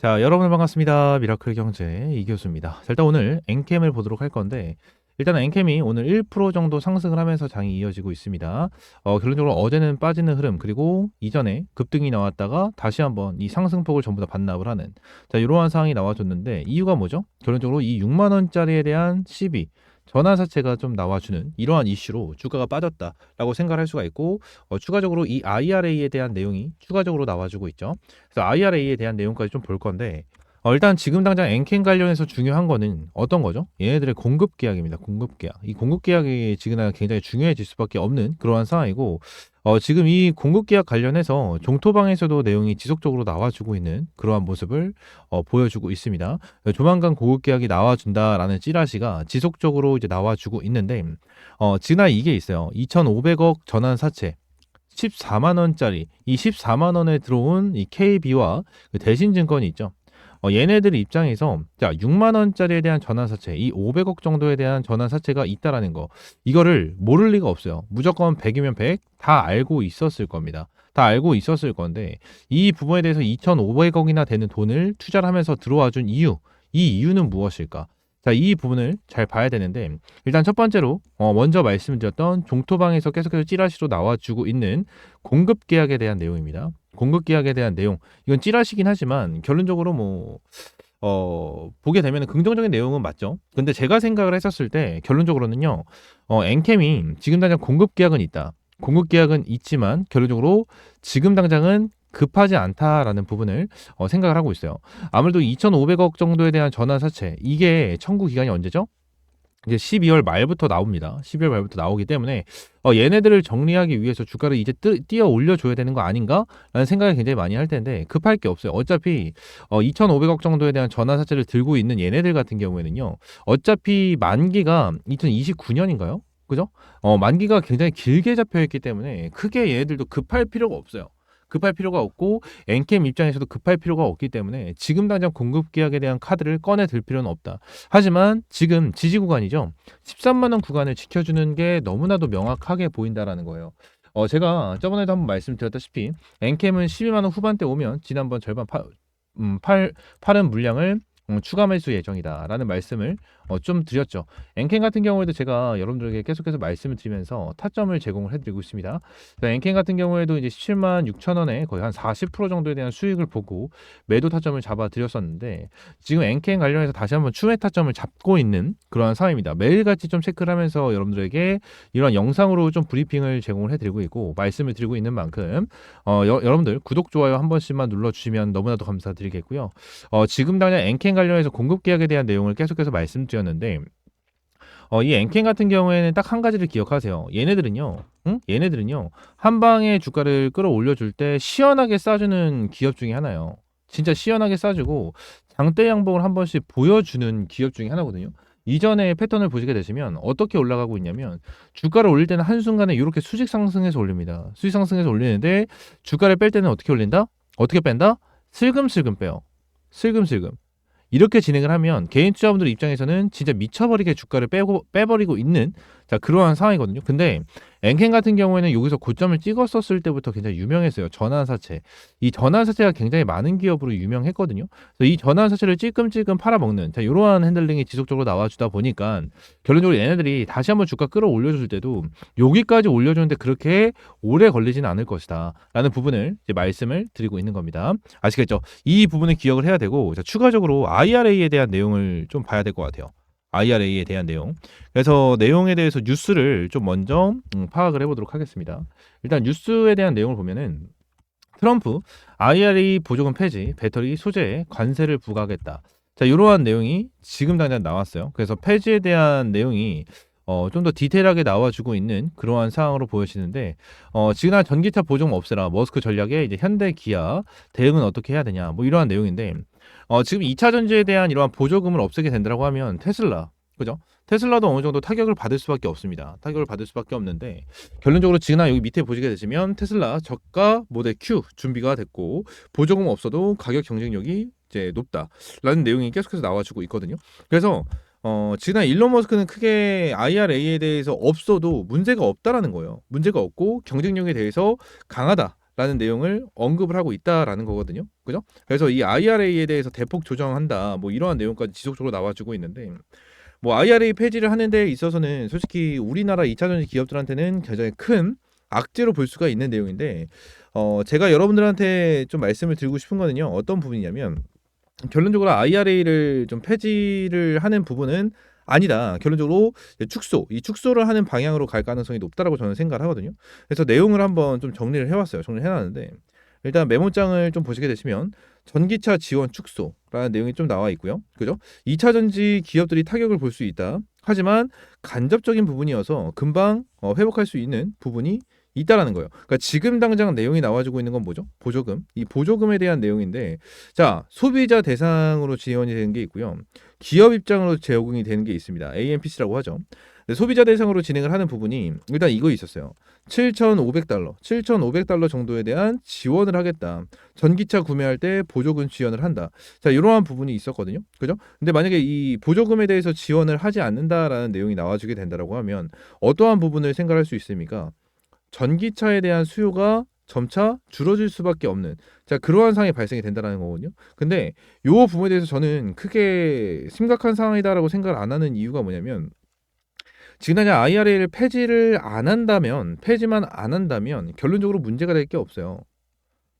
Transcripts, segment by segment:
자, 여러분 반갑습니다. 미라클 경제 이 교수입니다. 자, 일단 오늘 엔캠을 보도록 할 건데 일단 엔캠이 오늘 1% 정도 상승을 하면서 장이 이어지고 있습니다. 어, 결론적으로 어제는 빠지는 흐름 그리고 이전에 급등이 나왔다가 다시 한번 이 상승폭을 전부 다 반납을 하는 자 이러한 상황이 나와줬는데 이유가 뭐죠? 결론적으로 이 6만 원짜리에 대한 시비 전환사채가 좀 나와주는 이러한 이슈로 주가가 빠졌다라고 생각할 수가 있고 어, 추가적으로 이 IRA에 대한 내용이 추가적으로 나와주고 있죠. 그래서 IRA에 대한 내용까지 좀 볼 건데 어, 일단 지금 당장 엔캔 관련해서 중요한 거는 어떤 거죠? 얘네들의 공급 계약입니다. 공급 계약. 이 공급 계약이 지금 굉장히 중요해질 수밖에 없는 그러한 상황이고 어, 지금 이 공급 계약 관련해서 종토방에서도 내용이 지속적으로 나와주고 있는 그러한 모습을 어, 보여주고 있습니다. 조만간 공급 계약이 나와준다라는 찌라시가 지속적으로 이제 나와주고 있는데 어, 지나 이게 있어요. 2,500억 전환 사채. 14만 원짜리 이 14만 원에 들어온 이 KB와 그 대신증권이 있죠. 어, 얘네들 입장에서 자 6만 원짜리에 대한 전환사채 이 500억 정도에 대한 전환사채가 있다라는 거 이거를 모를 리가 없어요. 무조건 100이면 100 다 알고 있었을 겁니다. 다 알고 있었을 건데 이 부분에 대해서 2,500억이나 되는 돈을 투자를 하면서 들어와 준 이유 이 이유는 무엇일까? 자, 이 부분을 잘 봐야 되는데 일단 첫 번째로 어, 먼저 말씀드렸던 종토방에서 계속해서 찌라시로 나와주고 있는 공급 계약에 대한 내용입니다. 공급 계약에 대한 내용 이건 찌라시긴 하지만 결론적으로 뭐 어, 보게 되면 긍정적인 내용은 맞죠. 근데 제가 생각을 했었을 때 결론적으로는요. 어, 엔캠이 지금 당장 공급 계약은 있다. 공급 계약은 있지만 결론적으로 지금 당장은 급하지 않다라는 부분을 어, 생각을 하고 있어요. 아무래도 2,500억 정도에 대한 전환 사채 이게 청구 기간이 언제죠? 이제 12월 말부터 나옵니다. 12월 말부터 나오기 때문에 어, 얘네들을 정리하기 위해서 주가를 이제 뜨, 띄어 올려줘야 되는 거 아닌가라는 생각을 굉장히 많이 할 텐데 급할 게 없어요. 어차피 어, 2,500억 정도에 대한 전환사채를 들고 있는 얘네들 같은 경우에는요. 어차피 만기가 2029년인가요? 그죠? 어, 만기가 굉장히 길게 잡혀 있기 때문에 크게 얘네들도 급할 필요가 없어요. 급할 필요가 없고 엔캠 입장에서도 급할 필요가 없기 때문에 지금 당장 공급 계약에 대한 카드를 꺼내 들 필요는 없다. 하지만 지금 지지 구간이죠. 13만 원 구간을 지켜주는 게 너무나도 명확하게 보인다라는 거예요. 어, 제가 저번에도 한번 말씀드렸다시피 엔캠은 12만 원 후반대 오면 지난번 절반 파, 음, 팔, 팔은 물량을 음, 추가 매수 예정이다라는 말씀을 어, 좀 드렸죠. 엔캔 같은 경우에도 제가 여러분들에게 계속해서 말씀을 드리면서 타점을 제공을 해드리고 있습니다. 엔캔 같은 경우에도 이제 17만 6천 원에 거의 한 40% 정도에 대한 수익을 보고 매도 타점을 잡아 드렸었는데 지금 엔캔 관련해서 다시 한번 추매 타점을 잡고 있는 그러한 상황입니다. 매일같이 좀 체크를 하면서 여러분들에게 이런 영상으로 좀 브리핑을 제공을 해드리고 있고 말씀을 드리고 있는 만큼 어, 여, 러분들 구독 좋아요 한 번씩만 눌러주시면 너무나도 감사드리겠고요. 어, 지금 당장 엔캔 관련해서 공급 계약에 대한 내용을 계속해서 말씀드려 였는데 어, 이 엔캔 같은 경우에는 딱 한 가지를 기억하세요. 얘네들은요, 응? 얘네들은요, 한 방에 주가를 끌어올려 줄 때 시원하게 싸주는 기업 중에 하나요. 진짜 시원하게 싸주고 장대 양봉을 한 번씩 보여주는 기업 중에 하나거든요. 이전에 패턴을 보시게 되시면 어떻게 올라가고 있냐면 주가를 올릴 때는 한순간에 이렇게 수직 상승해서 올립니다. 수직 상승해서 올리는데 주가를 뺄 때는 어떻게 올린다? 어떻게 뺀다? 슬금슬금 빼요. 슬금슬금. 이렇게 진행을 하면 개인 투자분들 입장에서는 진짜 미쳐버리게 주가를 빼고 빼버리고 있는 자 그러한 상황이거든요. 근데 엔캔 같은 경우에는 여기서 고점을 찍었었을 때부터 굉장히 유명했어요. 전환사채. 이 전환사채가 굉장히 많은 기업으로 유명했거든요. 그래서 이 전환사채를 찔끔찔끔 팔아먹는 자 이러한 핸들링이 지속적으로 나와주다 보니까 결론적으로 얘네들이 다시 한번 주가 끌어올려줄 때도 여기까지 올려주는데 그렇게 오래 걸리지는 않을 것이다. 라는 부분을 이제 말씀을 드리고 있는 겁니다. 아시겠죠? 이 부분을 기억을 해야 되고 자, 추가적으로 IRA에 대한 내용을 좀 봐야 될 것 같아요. IRA에 대한 내용. 그래서 내용에 대해서 뉴스를 좀 먼저 음, 파악을 해보도록 하겠습니다. 일단 뉴스에 대한 내용을 보면은 트럼프 IRA 보조금 폐지, 배터리 소재에 관세를 부과하겠다. 자, 이러한 내용이 지금 당장 나왔어요. 그래서 폐지에 대한 내용이 어, 좀 더 디테일하게 나와주고 있는 그러한 상황으로 보여지는데 어, 지금 전기차 보조금 없애라 머스크 전략에 이제 현대 기아 대응은 어떻게 해야 되냐 뭐 이러한 내용인데 어, 지금 2차 전지에 대한 이러한 보조금을 없애게 된다고 하면 테슬라 그죠? 테슬라도 어느 정도 타격을 받을 수밖에 없습니다. 타격을 받을 수밖에 없는데 결론적으로 지금 여기 밑에 보시게 되시면 테슬라 저가 모델 Q 준비가 됐고 보조금 없어도 가격 경쟁력이 이제 높다라는 내용이 계속해서 나와주고 있거든요. 그래서 어, 지난 일론 머스크는 크게 IRA에 대해서 없어도 문제가 없다라는 거예요. 문제가 없고 경쟁력에 대해서 강하다. 라는 내용을 언급을 하고 있다라는 거거든요. 그죠? 그래서 이 IRA에 대해서 대폭 조정한다. 뭐 이러한 내용까지 지속적으로 나와주고 있는데 뭐 IRA 폐지를 하는 데 있어서는 솔직히 우리나라 2차 전지 기업들한테는 굉장히 큰 악재로 볼 수가 있는 내용인데 어 제가 여러분들한테 좀 말씀을 드리고 싶은 거는요. 어떤 부분이냐면 결론적으로 IRA를 좀 폐지를 하는 부분은 아니다. 결론적으로 축소, 이 축소를 하는 방향으로 갈 가능성이 높다라고 저는 생각을 하거든요. 그래서 내용을 한번 좀 정리를 해왔어요. 정리를 해놨는데 일단 메모장을 좀 보시게 되시면 전기차 지원 축소라는 내용이 좀 나와 있고요. 그죠? 2차 전지 기업들이 타격을 볼 수 있다. 하지만 간접적인 부분이어서 금방 어, 회복할 수 있는 부분이 있다라는 거예요. 그러니까 지금 당장 내용이 나와주고 있는 건 뭐죠? 보조금. 이 보조금에 대한 내용인데, 자 소비자 대상으로 지원이 되는 게 있고요. 기업 입장으로 제공이 되는 게 있습니다. AMPC라고 하죠. 소비자 대상으로 진행을 하는 부분이 일단 이거 있었어요. 7,500달러, 7,500달러 정도에 대한 지원을 하겠다. 전기차 구매할 때 보조금 지원을 한다. 자, 이러한 부분이 있었거든요. 그죠? 근데 만약에 이 보조금에 대해서 지원을 하지 않는다라는 내용이 나와주게 된다라고 하면 어떠한 부분을 생각할 수 있습니까? 전기차에 대한 수요가 점차 줄어들 수밖에 없는 자 그러한 상황이 발생이 된다는 거거든요. 근데 요 부분에 대해서 저는 크게 심각한 상황이다라고 생각을 안 하는 이유가 뭐냐면 지금 당장 IRA를 폐지를 안 한다면 폐지만 안 한다면 결론적으로 문제가 될 게 없어요.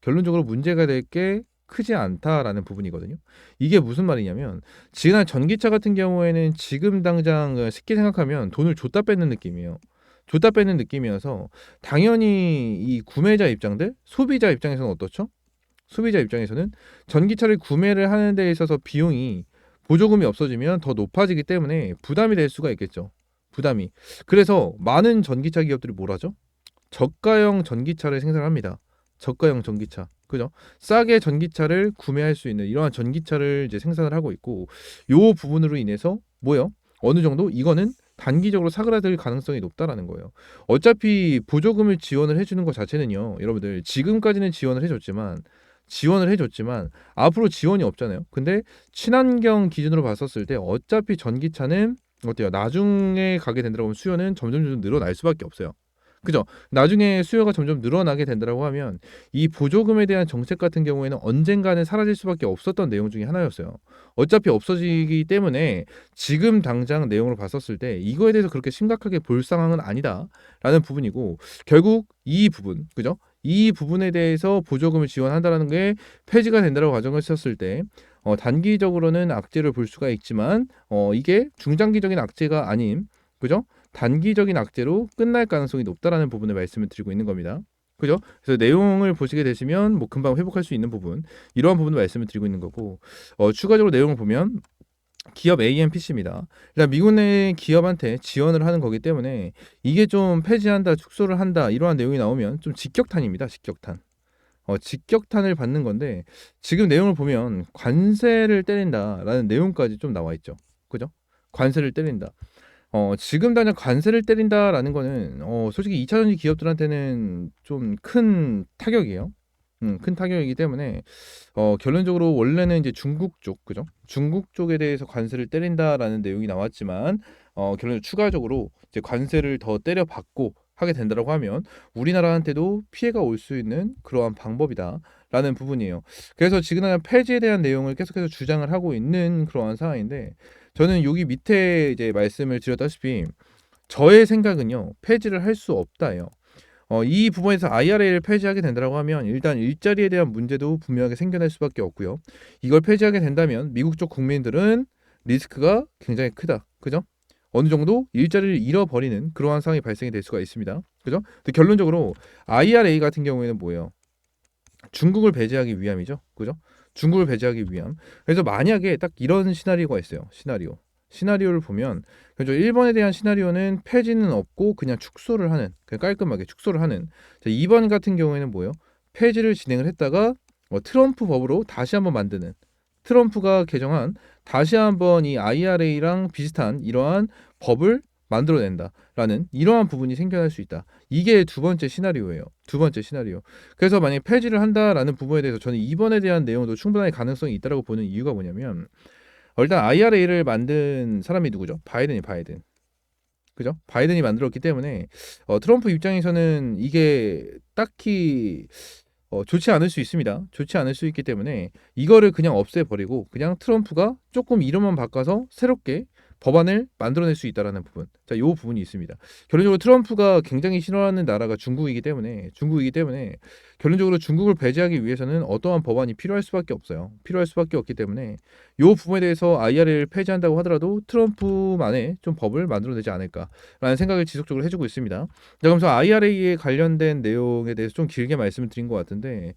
결론적으로 문제가 될 게 크지 않다라는 부분이거든요. 이게 무슨 말이냐면 지금 전기차 같은 경우에는 지금 당장 쉽게 생각하면 돈을 줬다 뺏는 느낌이에요. 줬다 뺏는 느낌이어서 당연히 이 구매자 입장들, 소비자 입장에서는 어떻죠? 소비자 입장에서는 전기차를 구매를 하는 데 있어서 비용이 보조금이 없어지면 더 높아지기 때문에 부담이 될 수가 있겠죠. 부담이. 그래서 많은 전기차 기업들이 뭘 하죠? 저가형 전기차를 생산합니다. 저가형 전기차. 그죠? 싸게 전기차를 구매할 수 있는 이러한 전기차를 이제 생산을 하고 있고 요 부분으로 인해서 뭐요? 어느 정도 이거는 단기적으로 사그라들 가능성이 높다라는 거예요. 어차피 보조금을 지원을 해주는 것 자체는요, 여러분들 지금까지는 지원을 해줬지만 지원을 해줬지만 앞으로 지원이 없잖아요. 근데 친환경 기준으로 봤었을 때 어차피 전기차는 어때요? 나중에 가게 된다고 하면 수요는 점점 점 늘어날 수밖에 없어요. 그죠? 나중에 수요가 점점 늘어나게 된다고 하면 이 보조금에 대한 정책 같은 경우에는 언젠가는 사라질 수밖에 없었던 내용 중에 하나였어요. 어차피 없어지기 때문에 지금 당장 내용을 봤었을 때 이거에 대해서 그렇게 심각하게 볼 상황은 아니다라는 부분이고 결국 이 부분, 그죠? 이 부분에 대해서 보조금을 지원한다라는 게 폐지가 된다고 가정을 했었을 때 어, 단기적으로는 악재를 볼 수가 있지만 어, 이게 중장기적인 악재가 아닌 그죠? 단기적인 악재로 끝날 가능성이 높다라는 부분을 말씀을 드리고 있는 겁니다. 그죠? 그래서 내용을 보시게 되시면 뭐 금방 회복할 수 있는 부분 이러한 부분을 말씀을 드리고 있는 거고 어, 추가적으로 내용을 보면 기업 AMPC입니다. 미국 내 기업한테 지원을 하는 거기 때문에 이게 좀 폐지한다, 축소를 한다 이러한 내용이 나오면 좀 직격탄입니다. 직격탄. 어, 직격탄을 받는 건데 지금 내용을 보면 관세를 때린다라는 내용까지 좀 나와 있죠. 그죠? 관세를 때린다. 어 지금 당장 관세를 때린다라는 거는 어 솔직히 2차 전지 기업들한테는 좀 큰 타격이에요. 음, 큰 타격이기 때문에 어 결론적으로 원래는 이제 중국 쪽 그죠? 중국 쪽에 대해서 관세를 때린다라는 내용이 나왔지만 어 결론 추가적으로 이제 관세를 더 때려 받고 하게 된다라고 하면 우리나라한테도 피해가 올 수 있는 그러한 방법이다라는 부분이에요. 그래서 지금 폐지에 대한 내용을 계속해서 주장을 하고 있는 그러한 상황인데 저는 여기 밑에 이제 말씀을 드렸다시피 저의 생각은요 폐지를 할 수 없다예요. 어, 이 부분에서 IRA를 폐지하게 된다고 하면 일단 일자리에 대한 문제도 분명하게 생겨날 수밖에 없고요. 이걸 폐지하게 된다면 미국 쪽 국민들은 리스크가 굉장히 크다. 그죠? 어느 정도 일자리를 잃어버리는 그러한 상황이 발생이 될 수가 있습니다. 그죠? 근데 결론적으로 IRA 같은 경우에는 뭐예요? 중국을 배제하기 위함이죠. 그죠? 중국을 배제하기 위함. 그래서 만약에 딱 이런 시나리오가 있어요. 시나리오. 시나리오를 보면 그죠 1번에 대한 시나리오는 폐지는 없고 그냥 축소를 하는 그냥 깔끔하게 축소를 하는 자, 2번 같은 경우에는 뭐예요? 폐지를 진행을 했다가 어, 트럼프 법으로 다시 한번 만드는 트럼프가 개정한 다시 한번 이 IRA랑 비슷한 이러한 법을 만들어낸다라는 이러한 부분이 생겨날 수 있다. 이게 두 번째 시나리오예요. 두 번째 시나리오. 그래서 만약 폐지를 한다라는 부분에 대해서 저는 이번에 대한 내용도 충분하게 가능성이 있다라고 보는 이유가 뭐냐면 일단 IRA를 만든 사람이 누구죠? 바이든이 바이든. 그죠? 바이든이 만들었기 때문에 어, 트럼프 입장에서는 이게 딱히 어, 좋지 않을 수 있습니다. 좋지 않을 수 있기 때문에 이거를 그냥 없애버리고 그냥 트럼프가 조금 이름만 바꿔서 새롭게 법안을 만들어낼 수 있다라는 부분. 자, 이 부분이 있습니다. 결론적으로 트럼프가 굉장히 싫어하는 나라가 중국이기 때문에 중국이기 때문에 결론적으로 중국을 배제하기 위해서는 어떠한 법안이 필요할 수밖에 없어요. 필요할 수밖에 없기 때문에 이 부분에 대해서 IR을 폐지한다고 하더라도 트럼프만의 좀 법을 만들어내지 않을까라는 생각을 지속적으로 해주고 있습니다. 자, 그러면서 IRA에 관련된 내용에 대해서 좀 길게 말씀을 드린 것 같은데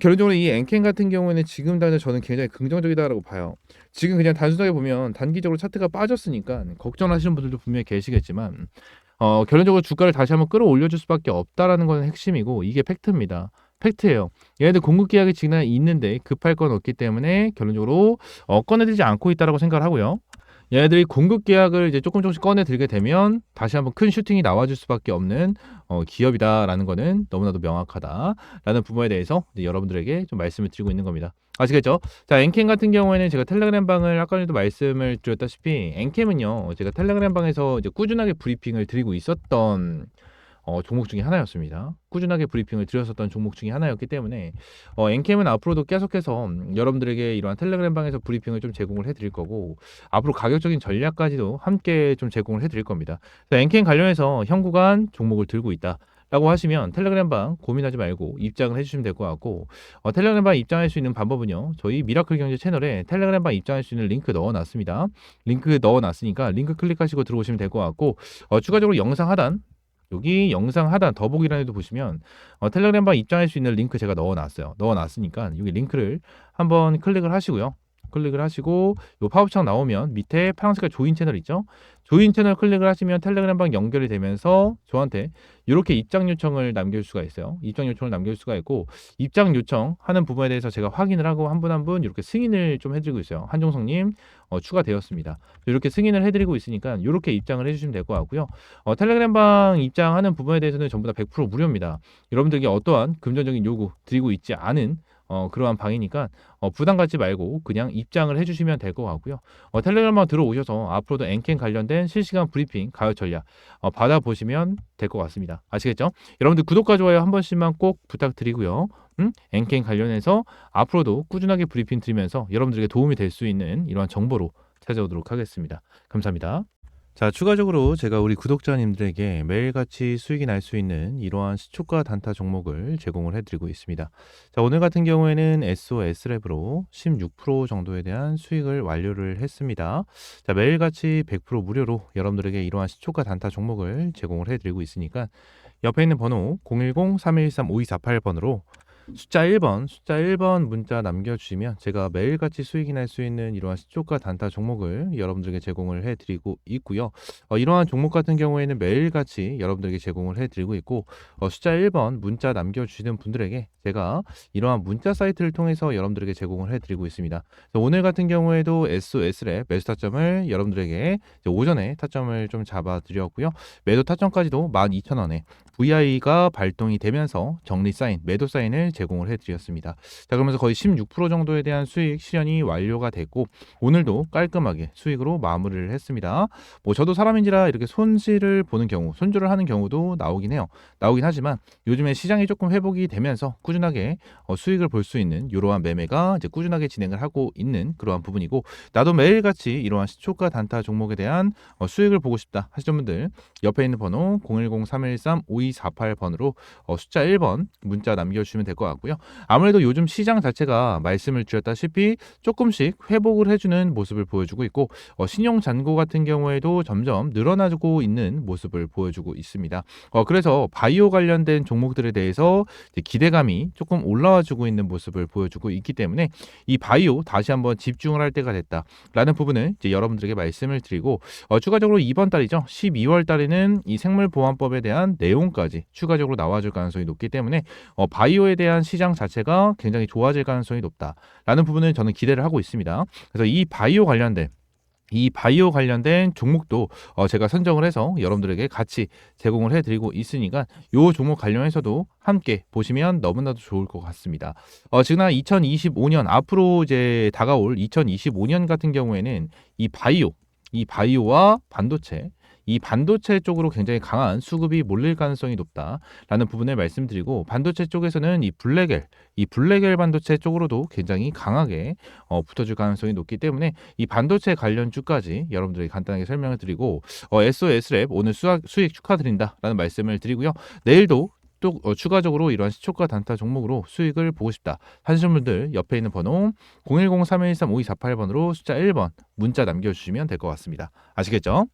결론적으로 이 엔캔 같은 경우에는 지금 당장 저는 굉장히 긍정적이다라고 봐요. 지금 그냥 단순하게 보면 단기적으로 차트가 빠졌으니까 걱정하시는 분들도 분명히 계시겠지만 어, 결론적으로 주가를 다시 한번 끌어올려줄 수밖에 없다라는 건 핵심이고 이게 팩트입니다. 팩트예요. 얘네들 공급 계약이 지금 있는데 급할 건 없기 때문에 결론적으로 어, 꺼내들지 않고 있다라고 생각을 하고요. 얘네들이 공급 계약을 이제 조금 조금씩 꺼내 들게 되면 다시 한번 큰 슈팅이 나와줄 수밖에 없는 어, 기업이다라는 거는 너무나도 명확하다라는 부분에 대해서 여러분들에게 좀 말씀을 드리고 있는 겁니다. 아시겠죠? 자, 엔캠 같은 경우에는 제가 텔레그램 방을 아까 전에도 말씀을 드렸다시피 엔캠은요, 제가 텔레그램 방에서 이제 꾸준하게 브리핑을 드리고 있었던 어, 종목 중에 하나였습니다. 꾸준하게 브리핑을 드렸었던 종목 중에 하나였기 때문에 어, 엔캠은 앞으로도 계속해서 음, 여러분들에게 이러한 텔레그램 방에서 브리핑을 좀 제공을 해드릴 거고 앞으로 가격적인 전략까지도 함께 좀 제공을 해드릴 겁니다. 엔캠 관련해서 현 구간 종목을 들고 있다. 라고 하시면 텔레그램 방 고민하지 말고 입장을 해주시면 될 것 같고 어, 텔레그램 방 입장할 수 있는 방법은요 저희 미라클 경제 채널에 텔레그램 방 입장할 수 있는 링크 넣어놨습니다 링크 넣어놨으니까 링크 클릭하시고 들어오시면 될 것 같고 어, 추가적으로 영상 하단 여기 영상 하단 더보기란에도 보시면 어, 텔레그램방 입장할 수 있는 링크 제가 넣어놨어요. 넣어놨으니까 여기 링크를 한번 클릭을 하시고요. 클릭을 하시고 요 팝업창 나오면 밑에 파란색깔 조인 채널 있죠? 조인 채널 클릭을 하시면 텔레그램 방 연결이 되면서 저한테 이렇게 입장 요청을 남길 수가 있어요. 입장 요청을 남길 수가 있고 입장 요청 하는 부분에 대해서 제가 확인을 하고 한분 한분 이렇게 승인을 좀 해드리고 있어요. 한종성님 어, 추가되었습니다. 이렇게 승인을 해드리고 있으니까 이렇게 입장을 해주시면 될 것 같고요. 어, 텔레그램 방 입장하는 부분에 대해서는 전부 다 100% 무료입니다. 여러분들에게 어떠한 금전적인 요구 드리고 있지 않은 어, 그러한 방이니까 어, 부담 갖지 말고 그냥 입장을 해주시면 될 것 같고요. 어, 텔레그램만 들어오셔서 앞으로도 엔캔 관련된 실시간 브리핑 가요 전략 어, 받아보시면 될 것 같습니다. 아시겠죠? 여러분들 구독과 좋아요 한 번씩만 꼭 부탁드리고요. 음? 엔캔 관련해서 앞으로도 꾸준하게 브리핑 드리면서 여러분들에게 도움이 될 수 있는 이러한 정보로 찾아오도록 하겠습니다. 감사합니다. 자, 추가적으로 제가 우리 구독자님들에게 매일같이 수익이 날 수 있는 이러한 시초가 단타 종목을 제공을 해드리고 있습니다. 자, 오늘 같은 경우에는 SOS랩으로 16% 정도에 대한 수익을 완료를 했습니다. 자, 매일같이 100% 무료로 여러분들에게 이러한 시초가 단타 종목을 제공을 해드리고 있으니까 옆에 있는 번호 010-3113-5248번으로 숫자 1번, 숫자 1번 문자 남겨주시면 제가 매일같이 수익이 날 수 있는 이러한 시초가 단타 종목을 여러분들에게 제공을 해드리고 있고요. 어, 이러한 종목 같은 경우에는 매일같이 여러분들에게 제공을 해드리고 있고 어, 숫자 1번 문자 남겨주시는 분들에게 제가 이러한 문자 사이트를 통해서 여러분들에게 제공을 해드리고 있습니다. 오늘 같은 경우에도 SOS랩 매수 타점을 여러분들에게 오전에 타점을 좀 잡아드렸고요. 매도 타점까지도 12,000원에 VI가 발동이 되면서 정리 사인, 매도 사인을 제공을 해드렸습니다. 자, 그러면서 거의 16% 정도에 대한 수익 실현이 완료가 됐고 오늘도 깔끔하게 수익으로 마무리를 했습니다. 뭐 저도 사람인지라 이렇게 손실을 보는 경우, 손절을 하는 경우도 나오긴 해요. 나오긴 하지만 요즘에 시장이 조금 회복이 되면서 꾸준하게 어, 수익을 볼 수 있는 이러한 매매가 이제 꾸준하게 진행을 하고 있는 그러한 부분이고 나도 매일같이 이러한 시초가 단타 종목에 대한 어, 수익을 보고 싶다 하시는 분들 옆에 있는 번호 010-313-5248번으로 어, 숫자 1번 문자 남겨주시면 될 것 같 고요. 아무래도 요즘 시장 자체가 말씀을 드렸다시피 조금씩 회복을 해주는 모습을 보여주고 있고 어, 신용 잔고 같은 경우에도 점점 늘어나고 있는 모습을 보여주고 있습니다. 어, 그래서 바이오 관련된 종목들에 대해서 기대감이 조금 올라와주고 있는 모습을 보여주고 있기 때문에 이 바이오 다시 한번 집중을 할 때가 됐다라는 부분을 이제 여러분들에게 말씀을 드리고 어, 추가적으로 이번 달이죠 12월 달에는 이 생물보안법에 대한 내용까지 추가적으로 나와줄 가능성이 높기 때문에 어, 바이오에 대한 시장 자체가 굉장히 좋아질 가능성이 높다라는 부분을 저는 기대를 하고 있습니다. 그래서 이 바이오 관련된 이 바이오 관련된 종목도 어 제가 선정을 해서 여러분들에게 같이 제공을 해드리고 있으니까 이 종목 관련해서도 함께 보시면 너무나도 좋을 것 같습니다. 어 지난 2025년 앞으로 이제 다가올 2025년 같은 경우에는 이 바이오, 이 바이오와 반도체 이 반도체 쪽으로 굉장히 강한 수급이 몰릴 가능성이 높다라는 부분을 말씀드리고 반도체 쪽에서는 이 블랙엘, 이 블랙엘 반도체 쪽으로도 굉장히 강하게 어, 붙어줄 가능성이 높기 때문에 이 반도체 관련 주까지 여러분들에게 간단하게 설명을 드리고 어, SOS랩 오늘 수학, 수익 축하드린다라는 말씀을 드리고요. 내일도 또 어, 추가적으로 이러한 시초가 단타 종목으로 수익을 보고 싶다 하시는 분들 옆에 있는 번호 010-3113-5248번으로 숫자 1번 문자 남겨주시면 될 것 같습니다. 아시겠죠?